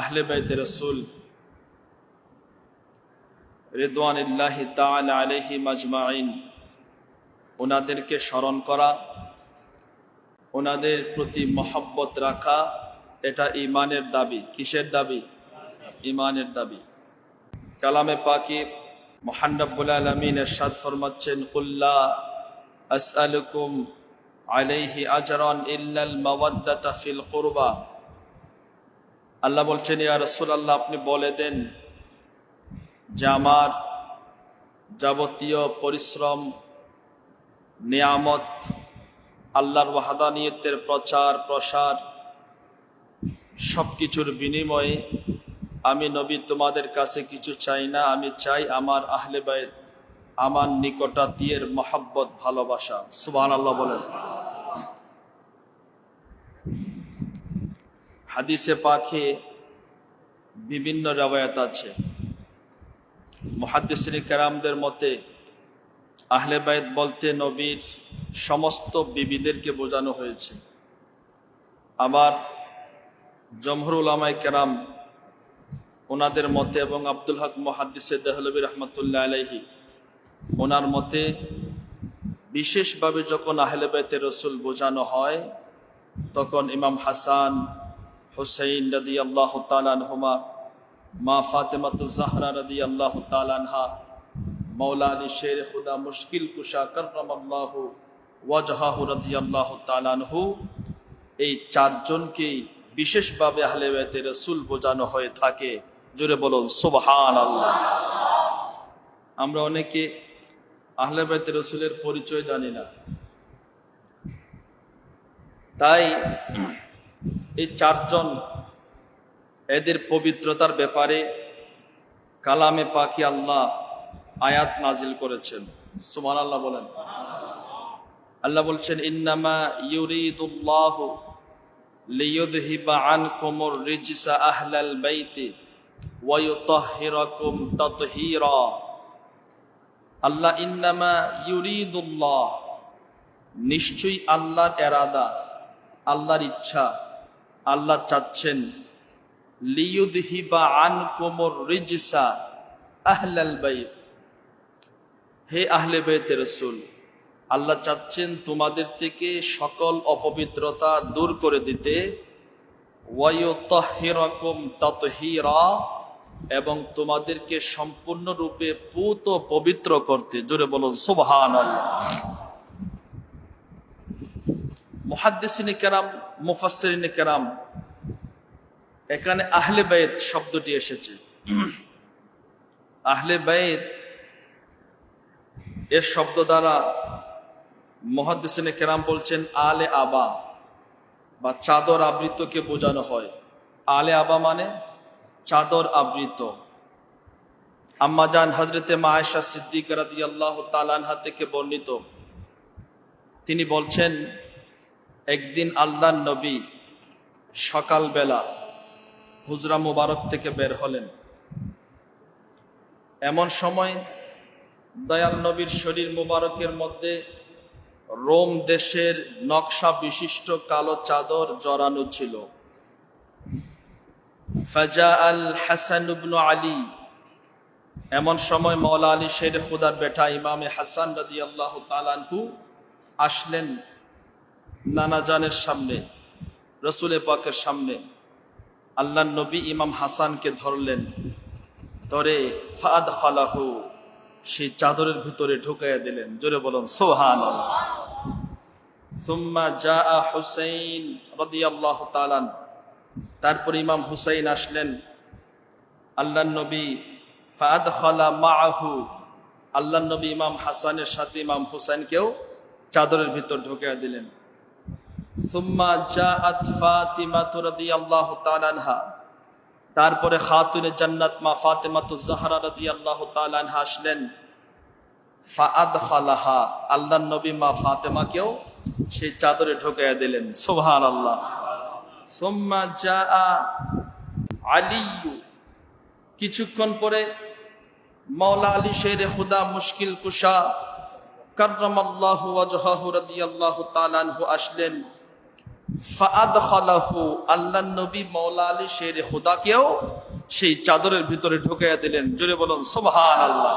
আহলে বাইত রসুল রেদওয়ানিল্লাহ তাআলা আলাইহি মাজমাইন ওনাদেরকে স্মরণ করা, ওনাদের প্রতি মহব্বত রাখা, এটা ইমানের দাবি। কিসের দাবি? ইমানের দাবি। কালামে পাকি মোহান্নবুল আলমিন এরশাদ ফরমাচ্ছেন কুল্লা আসআলুকুম আলাইহি আজরান ইল্লাল মাওয়াদ্দাতা ফিল কুরবা। আল্লাহ বলছেন, ইয়া রাসূলুল্লাহ, আপনি বলে দেন যে আমার যাবতীয় পরিশ্রম, নিয়ামত, আল্লাহর ওয়াহাদানিয়তের প্রচার, প্রসার সব কিছুর বিনিময়ে আমি নবী তোমাদের কাছে কিছু চাই না, আমি চাই আমার আহলে বাইত, আমার নিকটাত্মীয়ের মহাব্বত, ভালোবাসা। সুবহান আল্লাহ বলেন। হাদিসে পাখে বিভিন্ন রেওয়ায়ত আছে। মহাদিসিনী কেরামদের মতে, আহলে বাইত বলতে নবীর সমস্ত বিবিদেরকে বোঝানো হয়েছে। আবার জমহরুল আমায় কেরাম ওনাদের মতে এবং আব্দুল হক মহাদিসে দেহলবী রহমতুল্লাহ আলাইহি, ওনার মতে বিশেষভাবে যখন আহলে বাইতে রসুল বোঝানো হয়, তখন ইমাম হাসান হুসাইন রদি আল্লাহ তালানহুমা মা ফাতেমাতু জাহরা রদি আল্লাহ তালানহা মৌলা আলী শের খুদা মুশকিল কুশা করম আল্লাহ ওয়াজহাহু রদি আল্লাহ তালানহু এই চারজনকেই বিশেষভাবে আহলে বাইতে রসুল বোঝানো হয়ে থাকে। জোরে বলুন সুবহান আল্লাহ আমরা অনেকে আহলে বাইতে রসুলের পরিচয় জানি না। তাই এই চারজন এদের পবিত্রতার ব্যাপারে কালামে পাখি আল্লাহ আয়াত নাজিল করেছেন। সুমান আল্লাহ বলেন। আল্লাহ বলছেন, ইন্নামা ইউরিদুল্লাহ তাতহীরা। আল্লাহ আল্লাহর এরাদা, আল্লাহর ইচ্ছা আল্লাহ চাচ্ছেন, লিয়ুদহিবা আনকুমুর রিজসা আহলাল বাইত। হে আহলে বাইতের রাসূল, আল্লাহ চাচ্ছেন তোমাদের থেকে সকল অপবিত্রতা দূর করে দিতে। ওয়ায়ুতাহহিরাকুম তাতহীরা, এবং তোমাদেরকে সম্পূর্ণরূপে পুত পবিত্র করতে। জোরে বলুন, সুবহানাল্লাহ। মুহাদ্দিসিনে কেরাম মুফাসসিরিনে কেরাম, এখানে আহলে বাইত শব্দটি এসেছে। আহলে বাইত এর শব্দ দ্বারা মহাদ্দিসিনে কেরাম বলছেন, আলে আবা, বা চাদর আবৃতকে বোঝানো হয়। আলে আবা মানে চাদর আবৃত। আম্মাজান হজরতে মায়েশা সিদ্দিক রাদি আল্লাহ তালানহা থেকে বর্ণিত। তিনি বলছেন একদিন আল্লাহ নবী সকালবেলা হুজরা মুবারক থেকে বের হলেন। এমন সময় দয়াল নবীর শরীর মুবারকের মধ্যে রোম দেশের নকশা বিশিষ্ট কালো চাদর জড়ানো ছিল। ফাজা আল হাসান আলী। এমন সময় মৌলা আলী শের খুদার বেটা ইমামে হাসান রাদি আল্লাহ তালানহু আসলেন নানা জানের সামনে রসুলে পাকের সামনে আল্লাহ নবী ইমাম হাসানকে ধরলেন। ধরে ফাদ খালাহু, সেই চাদরের ভিতরে ঢুকাইয়া দিলেন। জোরে বলুন সোহান সুম্মা জা হুসাইন তালান তারপর ইমাম হুসাইন আসলেন। আল্লাহ নবী ফাদ খালা মাহু আল্লাহ নবী ইমাম হাসানের সাথে ইমাম হুসাইনকেও চাদরের ভিতর ঢুকাইয়া দিলেন সুম্মা জাআত ফাতিমাতু রাদিয়াল্লাহু তাআলা আনহা তারপরে খাতুনে জান্নাত মা ফাতেমাতু তাআলা আনহা আসলেন। আল্লাহর নবী মা ফাতেমাকেও সেই চাদরে ঢুকাইয়া দিলেন। সুম্মা জাআ আলিয়ু কিছুক্ষণ পরে মাওলা আলী শেরে খুদা মুশকিল কুশা কার্রামাল্লাহু ওয়াজহাহু রাদিয়াল্লাহু তাআলা আনহু আসলেন। আল্লাহ নবী মৌলা আলী শের খুদাকেও সেই চাদরের ভিতরে ঢুকাইয়া দিলেন। জোরে বলুন সোবহান আল্লাহ